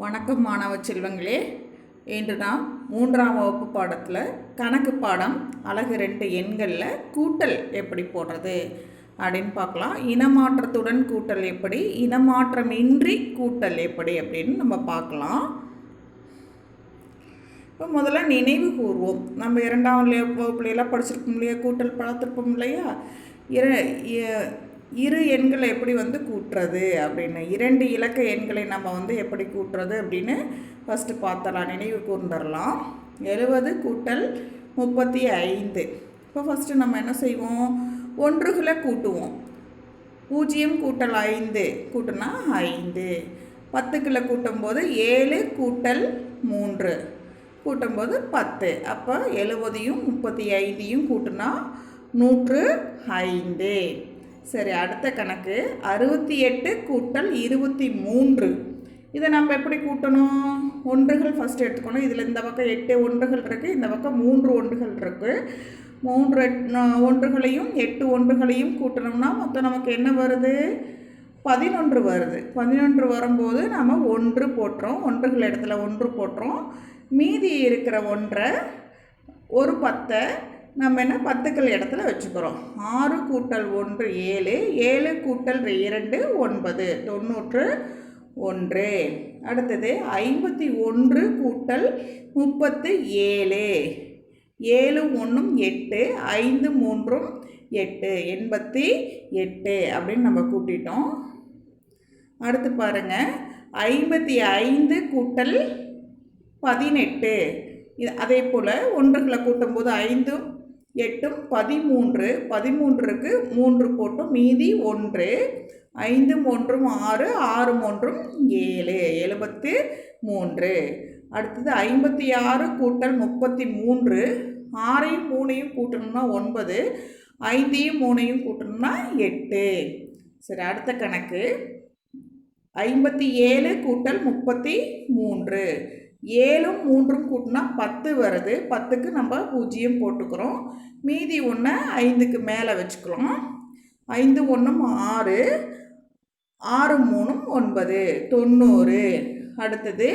வணக்கம் மாணவ செல்வங்களே. இன்று நாம் மூன்றாம் வகுப்பு பாடத்தில் கணக்கு பாடம் அழகு ரெண்டு எண்களில் கூட்டல் எப்படி போடுறது அப்படின்னு பார்க்கலாம். இனமாற்றத்துடன் கூட்டல் எப்படி இனமாற்றமின்றி கூட்டல் எப்படி அப்படின்னு நம்ம பார்க்கலாம். இப்போ முதல்ல நினைவு கூர்வோம் நம்ம இரண்டாம் வகுப்புலையெல்லாம் படிச்சிருப்போம் இல்லையா? கூட்டல் பார்த்துருப்போம் இல்லையா? இர இரு எண்களை எப்படி வந்து கூட்டுறது அப்படின்னு இரண்டு இலக்க எண்களை நம்ம வந்து எப்படி கூட்டுறது அப்படின்னு ஃபஸ்ட்டு பார்த்தலாம் நினைவு கூர்ந்துடலாம். எழுபது கூட்டல் முப்பத்தி ஐந்து. இப்போ ஃபஸ்ட்டு நம்ம என்ன செய்வோம்? ஒன்றுகளை கூட்டுவோம். பூஜ்ஜியம் கூட்டல் ஐந்து கூட்டுனா ஐந்து. பத்துக்களை கூட்டும்போது ஏழு கூட்டல் மூன்று கூட்டும்போது பத்து. அப்போ எழுபதையும் முப்பத்தி ஐந்தையும் கூட்டுனா நூற்று ஐந்து. சரி அடுத்த கணக்கு. அறுபத்தி எட்டு கூட்டல் இருபத்தி மூன்று. இதை நம்ம எப்படி கூட்டணும்? ஒன்றுகள் ஃபஸ்ட்டு எடுத்துக்கணும். இதில் இந்த பக்கம் எட்டு ஒன்றுகள் இருக்குது இந்த பக்கம் மூன்று ஒன்றுகள் இருக்குது மூன்று ஒன்றுகளையும் எட்டு ஒன்றுகளையும் கூட்டணும்னா மொத்தம் நமக்கு என்ன வருது? பதினொன்று வருது. பதினொன்று வரும்போது நம்ம ஒன்று போட்டுறோம். ஒன்றுகள் இடத்துல ஒன்று போட்டுறோம். மீதி இருக்கிற ஒன்றை ஒரு பத்தை நம்ம என்ன பத்துக்கள் இடத்துல வச்சுக்கிறோம். ஆறு கூட்டல் ஒன்று ஏழு ஏழு கூட்டல் இரண்டு ஒன்பது தொண்ணூற்று ஒன்று. அடுத்தது ஐம்பத்தி ஒன்று கூட்டல் முப்பத்து ஏழு. ஏழு ஒன்றும் எட்டு ஐந்து மூன்றும் எட்டு எண்பத்தி எட்டு அப்படின்னு நம்ம கூட்டிட்டோம். அடுத்து பாருங்க ஐம்பத்தி ஐந்து கூட்டல் பதினெட்டு. இது அதே போல் ஒன்றுகளை கூட்டும்போது ஐந்தும் எட்டும் பதிமூன்று. பதிமூன்றுக்கு மூன்று போட்டும் மீதி ஒன்று. ஐந்து ஒன்றும் ஆறு. ஆறு ஒன்றும் ஏழு. எழுபத்து மூன்று. அடுத்தது ஐம்பத்தி ஆறு கூட்டல் முப்பத்தி மூன்று ஆறையும் மூணையும் கூட்டணும்னா ஒன்பது. ஐந்தையும் மூணையும் கூட்டணும்னா எட்டு. சரி அடுத்த கணக்கு. ஐம்பத்தி ஏழு கூட்டல் முப்பத்தி மூன்று ஏழும் மூன்றும் கூட்டினா பத்து வருது. பத்துக்கு நம்ம பூஜ்ஜியம் போட்டுக்கிறோம். மீதி ஒன்று ஐந்துக்கு மேலே வச்சுக்கலாம். ஐந்து ஒன்றும் ஆறு. ஆறு மூணும் ஒன்பது. தொண்ணூறு. அடுத்தது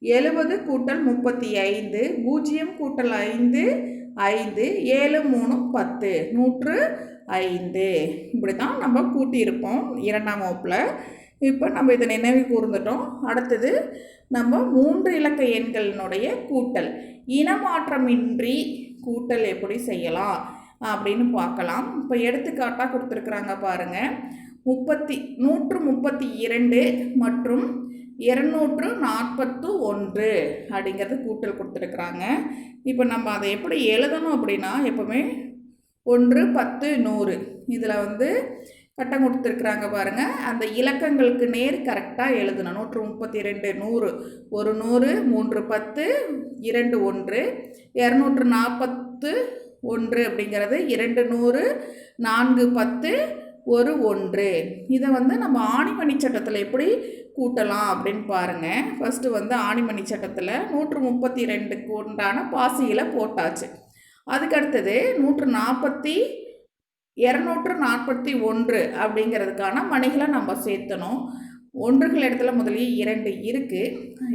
எழுபது கூட்டல் முப்பத்தி ஐந்து. பூஜ்ஜியம் கூட்டல் ஐந்து ஐந்து. ஏழு மூணும் பத்து. நூற்று ஐந்து. இப்படி தான் நம்ம கூட்டியிருப்போம் இரண்டாம் வகுப்பில். இப்போ நம்ம இதை நினைவு கூர்ந்துட்டோம். அடுத்தது நம்ம மூன்று இலக்க எண்களினுடைய கூட்டல். இனமாற்றமின்றி கூட்டல் எப்படி செய்யலாம் அப்படின்னு பார்க்கலாம். இப்போ எடுத்துக்காட்டாக கொடுத்துருக்குறாங்க பாருங்கள் முப்பத்தி நூற்று முப்பத்தி இரண்டு மற்றும் இரநூற்று நாற்பத்து ஒன்று அப்படிங்கிறது கூட்டல் கொடுத்துருக்குறாங்க. இப்போ நம்ம அதை எப்படி எழுதணும் அப்படின்னா எப்போவுமே ஒன்று பத்து நூறு. இதில் வந்து பட்டம் கொடுத்துருக்குறாங்க பாருங்கள் அந்த இலக்கங்களுக்கு நேர் கரெக்டாக எழுதணும். நூற்று முப்பத்தி ரெண்டு நூறு. ஒரு நூறு மூன்று பத்து இரண்டு ஒன்று. இரநூற்று நாற்பத்து ஒன்று அப்படிங்கிறது இரண்டு நூறு நான்கு பத்து ஒரு ஒன்று. இதை வந்து நம்ம ஆணிமணி சட்டத்தில் எப்படி கூட்டலாம் அப்படின்னு பாருங்கள் ஃபஸ்ட்டு வந்து ஆணிமணி சட்டத்தில் நூற்று முப்பத்தி ரெண்டுக்கு உண்டான பாசியில் போட்டாச்சு. அதுக்கடுத்தது நூற்று நாற்பத்தி இரநூற்று நாற்பத்தி ஒன்று அப்படிங்கிறதுக்கான மணிகளை நம்ம சேர்த்தணும். ஒன்றுகள் இடத்துல முதலில் இரண்டு இருக்குது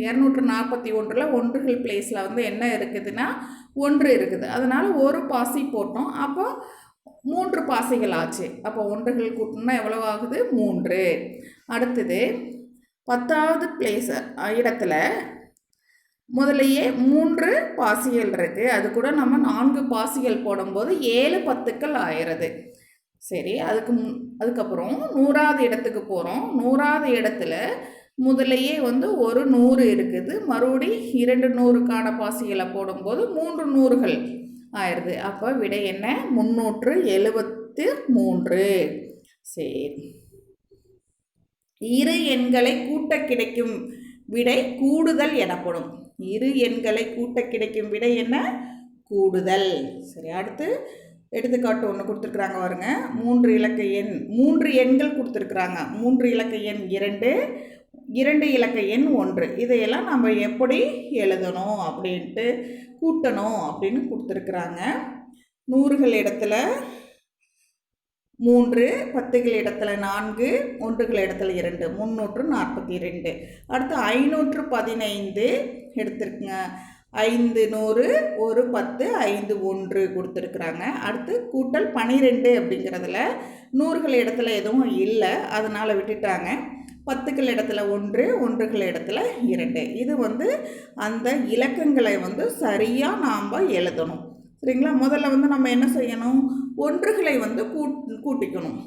இரநூற்று நாற்பத்தி ஒன்றில் ஒன்றுகள் பிளேஸில் வந்து என்ன இருக்குதுன்னா ஒன்று இருக்குது. அதனால் ஒரு பாசி போட்டோம். அப்போ மூன்று பாசிகள் ஆச்சு. அப்போ ஒன்றுகள் கூட்டணும்னா எவ்வளோ ஆகுது? மூன்று. அடுத்தது பத்தாவது பிளேஸ் இடத்துல முதலையே மூன்று பாசிகள் இருக்குது அது கூட நம்ம நான்கு பாசிகள் போடும்போது ஏழு பத்துக்கள் ஆயிடுது சரி அதுக்கு அதுக்கப்புறம் நூறாவது இடத்துக்கு போகிறோம் நூறாவது இடத்துல முதலையே வந்து ஒரு நூறு இருக்குது. மறுபடி இரண்டு நூறுக்கான பாசிகளை போடும்போது மூன்று நூறுகள் ஆயிடுது. அப்போ விடை என்ன? முந்நூற்று எழுபத்து மூன்று. சரி. இரு எண்களை கூட்ட கிடைக்கும் விடை கூடுதல் எனப்படும். இரு எண்களை கூட்ட கிடைக்கும் விடை என்ன? கூடுதல். சரி அடுத்து எடுத்துக்காட்டு ஒன்று கொடுத்துருக்குறாங்க பாருங்க. மூன்று இலக்க எண் மூன்று எண்கள் கொடுத்துருக்குறாங்க. மூன்று இலக்க எண் இரண்டு இரண்டு இலக்க எண் ஒன்று. இதையெல்லாம் நம்ம எப்படி எழுதணும் அப்படின்ட்டு கூட்டணும் அப்படின்னு கொடுத்துருக்குறாங்க. நூறுகள் இடத்துல மூன்று பத்துகள் இடத்துல நான்கு ஒன்றுகள் இடத்துல இரண்டு முந்நூற்று நாற்பத்தி ரெண்டு. அடுத்து ஐநூற்று பதினைந்து எடுத்துருக்குங்க. ஐந்து நூறு ஒரு பத்து ஐந்து ஒன்று கொடுத்துருக்குறாங்க. அடுத்து கூட்டல் பனிரெண்டு அப்படிங்கிறதுல நூறுகள் இடத்துல எதுவும் இல்லை. அதனால் விட்டுட்டாங்க. பத்துக்கள் இடத்துல ஒன்று ஒன்றுகள் இடத்துல இரண்டு. இது வந்து அந்த இலக்கங்களை வந்து சரியாக நாம் எழுதணும். சரிங்களா? முதல்ல வந்து நம்ம என்ன செய்யணும்? ஒன்றுகளை வந்து கூட் கூட்டிக்கணும்.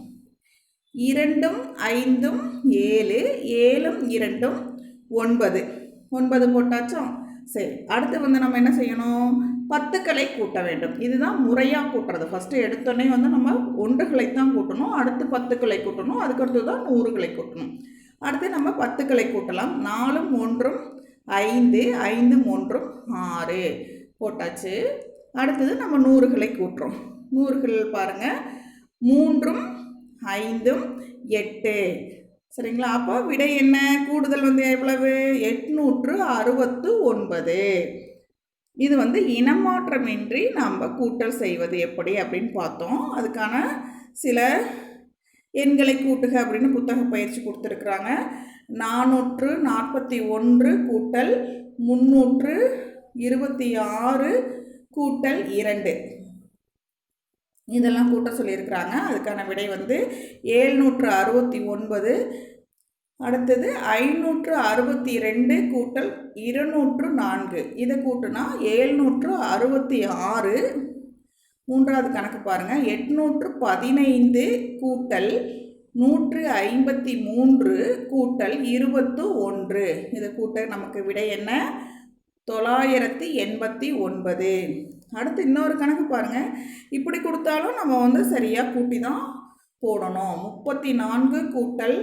இரண்டும் ஐந்தும் ஏழு ஏழும் இரண்டும் ஒன்பது. ஒன்பது போட்டாச்சும் சரி அடுத்து வந்து நம்ம என்ன செய்யணும்? பத்துக்களை கூட்ட வேண்டும். இதுதான் முறையாக கூட்டுறது. ஃபஸ்ட்டு எடுத்தோடனே வந்து நம்ம ஒன்றுகளை தான் கூட்டணும். அடுத்து பத்துக்களை கூட்டணும். அதுக்கடுத்து தான் நூறுகளை கூட்டணும். அடுத்து நம்ம பத்துக்களை கூட்டலாம். நாலும் ஒன்றும் ஐந்து ஐந்தும் ஒன்றும் ஆறு போட்டாச்சு. அடுத்தது நம்ம நூறுகளை கூட்டுறோம். நூறுகள் பாருங்கள் மூன்றும் ஐந்தும் எட்டு. சரிங்களா? அப்போ விடை என்ன? கூடுதல் வந்து எவ்வளவு? எட்நூற்று அறுபத்து ஒன்பது. இது வந்து இனமாற்றமின்றி நாம் கூட்டல் செய்வது எப்படி அப்படின்னு பார்த்தோம். அதுக்கான சில எண்களை கூட்டுக அப்படின்னு புத்தக பயிற்சி கொடுத்துருக்குறாங்க. நானூற்று நாற்பத்தி ஒன்று கூட்டல் முந்நூற்று இருபத்தி ஆறு கூட்டல் இரண்டு. இதெல்லாம் கூட்ட சொல்லியிருக்கிறாங்க. அதுக்கான விடை வந்து ஏழ்நூற்று அறுபத்தி ஒன்பது. அடுத்தது ஐநூற்று அறுபத்தி ரெண்டு கூட்டல் இருநூற்று நான்கு. இதை கூட்டுனா ஏழ்நூற்று அறுபத்தி ஆறு. மூன்றாவது கணக்கு பாருங்கள் எட்நூற்று பதினைந்து கூட்டல் நூற்று ஐம்பத்தி மூன்று கூட்டல் இருபத்து ஒன்று இதை கூட்ட நமக்கு விடை என்ன? தொள்ளாயிரத்தி எண்பத்தி ஒன்பது. அடுத்து இன்னொரு கணக்கு பாருங்கள் இப்படி கொடுத்தாலும் நம்ம வந்து சரியாக கூட்டி தான் போடணும். முப்பத்தி நான்கு கூட்டல்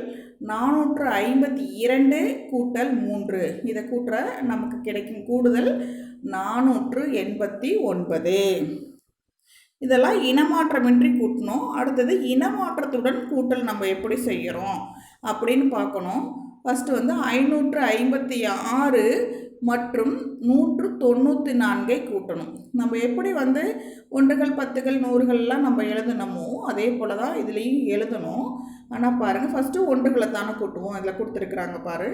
நானூற்று ஐம்பத்தி இரண்டு கூட்டல் மூன்று. இதை கூட்டுற நமக்கு கிடைக்கும் கூடுதல் நானூற்று எண்பத்தி ஒன்பது. இதெல்லாம் இனமாற்றமின்றி கூட்டணும். அடுத்தது இனமாற்றத்துடன் கூட்டல் நம்ம எப்படி செய்கிறோம் அப்படின்னு பார்க்கணும். ஃபஸ்ட்டு வந்து ஐநூற்று ஐம்பத்தி ஆறு மற்றும் நூற்று தொண்ணூற்றி நான்கை கூட்டணும். நம்ம எப்படி வந்து ஒன்றுகள் பத்துகள் நூறுகள்லாம் நம்ம எழுதணுமோ அதே போல் தான் இதுலேயும் எழுதணும். ஆனால் பாருங்கள் ஃபஸ்ட்டு ஒன்றுகளை தானே கூட்டுவோம் இதில் கொடுத்துருக்குறாங்க பாரு.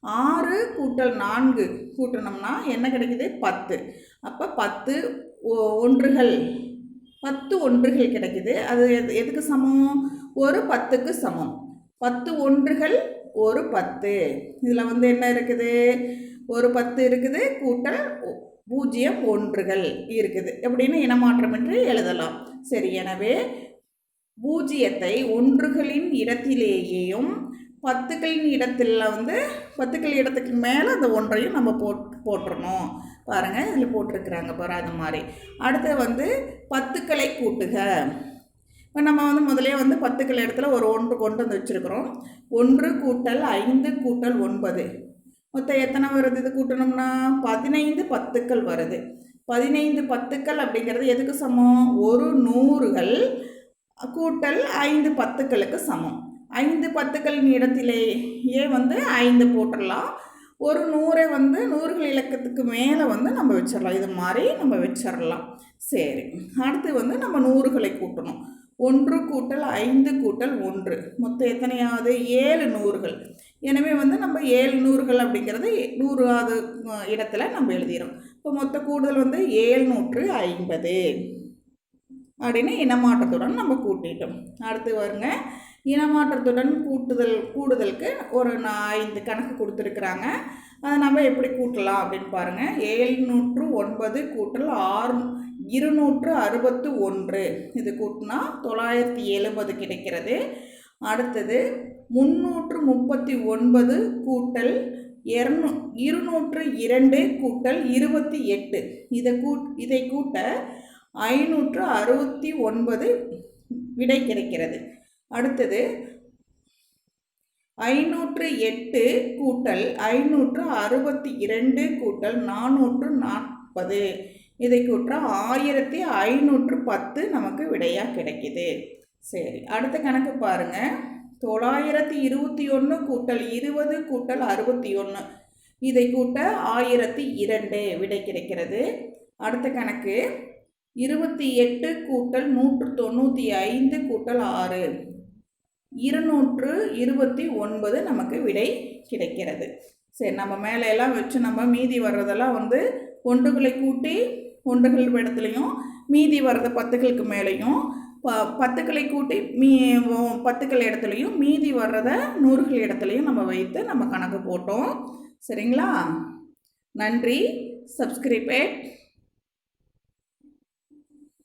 ஆறு கூட்டல் நான்கு கூட்டணும்னா என்ன கிடைக்குது? பத்து. அப்போ பத்து ஒன்றுகள் பத்து ஒன்றுகள் கிடைக்குது. அது எது எதுக்கு சமம்? ஒரு பத்துக்கு சமம். பத்து ஒன்றுகள் ஒரு பத்து. இதில் வந்து என்ன இருக்குது? ஒரு பத்து இருக்குது கூட்டல் பூஜ்ஜியம் ஒன்றுகள் இருக்குது. எப்படின்னு என்று எழுதலாம். சரி எனவே பூஜ்ஜியத்தை ஒன்றுகளின் இடத்திலேயேயும் பத்துக்களின் இடத்தில் வந்து பத்துக்கள் இடத்துக்கு மேலே அந்த ஒன்றையும் நம்ம போட் போட்டுறணும். பாருங்கள் இதில் போட்டிருக்கிறாங்க பாரு அது மாதிரி. அடுத்து வந்து பத்துக்களை கூட்டுக. இப்போ நம்ம வந்து முதலே வந்து பத்துக்கள் இடத்துல ஒரு ஒன்று கொண்டு வந்து வச்சுருக்குறோம். ஒன்று கூட்டல் ஐந்து கூட்டல் ஒன்பது. மொத்தம் எத்தனை வருது? இது கூட்டணும்னா பதினைந்து பத்துக்கள் வருது. பதினைந்து பத்துக்கள் அப்படிங்கிறது எதுக்கு சமம்? ஒரு நூறுகள் கூட்டல் ஐந்து பத்துக்களுக்கு சமம். ஐந்து பத்துக்கள் இடத்திலேயே வந்து ஐந்து போட்டுடலாம். ஒரு நூறை வந்து நூறுகள் இலக்கத்துக்கு மேலே வந்து நம்ம வச்சிடலாம். இது மாதிரி நம்ம வச்சிடலாம். சரி. அடுத்து வந்து நம்ம நூறுகளை கூட்டணும். ஒன்று கூட்டல் ஐந்து கூட்டல் ஒன்று. மொத்தம் எத்தனையாவது ஏழு நூறுகள். எனவே வந்து நம்ம ஏழு நூறுகள் அப்படிங்கிறது நூறாவது இடத்துல நம்ம எழுதிடும் இப்போ மொத்த கூடுதல் வந்து ஏழ்நூற்று ஐம்பது. அப்படின்னு இனமாற்றத்துடன் நம்ம கூட்டிட்டோம். அடுத்து வருங்க. இனமாற்றத்துடன் கூட்டுதல் கூடுதலுக்கு ஒரு ஐந்து கணக்கு கொடுத்துருக்குறாங்க. அதை நம்ம எப்படி கூட்டலாம் அப்படின்னு பாருங்கள் ஏழ்நூற்று ஒன்பது கூட்டல் ஆறு இருநூற்று அறுபத்து ஒன்று. இது கூட்டினா தொள்ளாயிரத்தி எழுபது கிடைக்கிறது. அடுத்தது முந்நூற்று முப்பத்தி ஒன்பது கூட்டல் இரநூ இருநூற்று இரண்டு கூட்டல் இருபத்தி எட்டு. இதை கூட் இதை கூட்ட ஐநூற்று அறுபத்தி ஒன்பது விடை கிடைக்கிறது. அடுத்தது ஐநூற்று எட்டு கூட்டல் ஐநூற்று அறுபத்தி இரண்டு கூட்டல் நானூற்று நாற்பது. இதை கூட்ட ஆயிரத்தி ஐநூற்று பத்து நமக்கு விடையாக கிடைக்கிது. சரி அடுத்த கணக்கு பாருங்கள் தொள்ளாயிரத்தி இருபத்தி ஒன்று கூட்டல் இருபது கூட்டல் அறுபத்தி ஒன்று. இதை கூட்ட ஆயிரத்தி இரண்டு விடை கிடைக்கிறது. அடுத்த கணக்கு. இருபத்தி எட்டு கூட்டல் நூற்று தொண்ணூற்றி ஐந்து கூட்டல் ஆறு. இருநூற்று இருபத்தி ஒன்பது நமக்கு விடை கிடைக்கிறது. சரி நம்ம மேலே எல்லாம் வச்சு நம்ம மீதி வர்றதெல்லாம் வந்து ஒன்றுகளை கூட்டி ஒன்றுகள் இடத்துலையும் மீதி வர்றது பத்துகளுக்கு மேலேயும் ப பத்துக்களை கூட்டி மீ பத்துக்கள் இடத்துலையும் மீதி வர்றத நூறுகள் இடத்துலையும் நம்ம வைத்து நம்ம கணக்கு போட்டோம். சரிங்களா? நன்றி. சப்ஸ்கிரைபேட்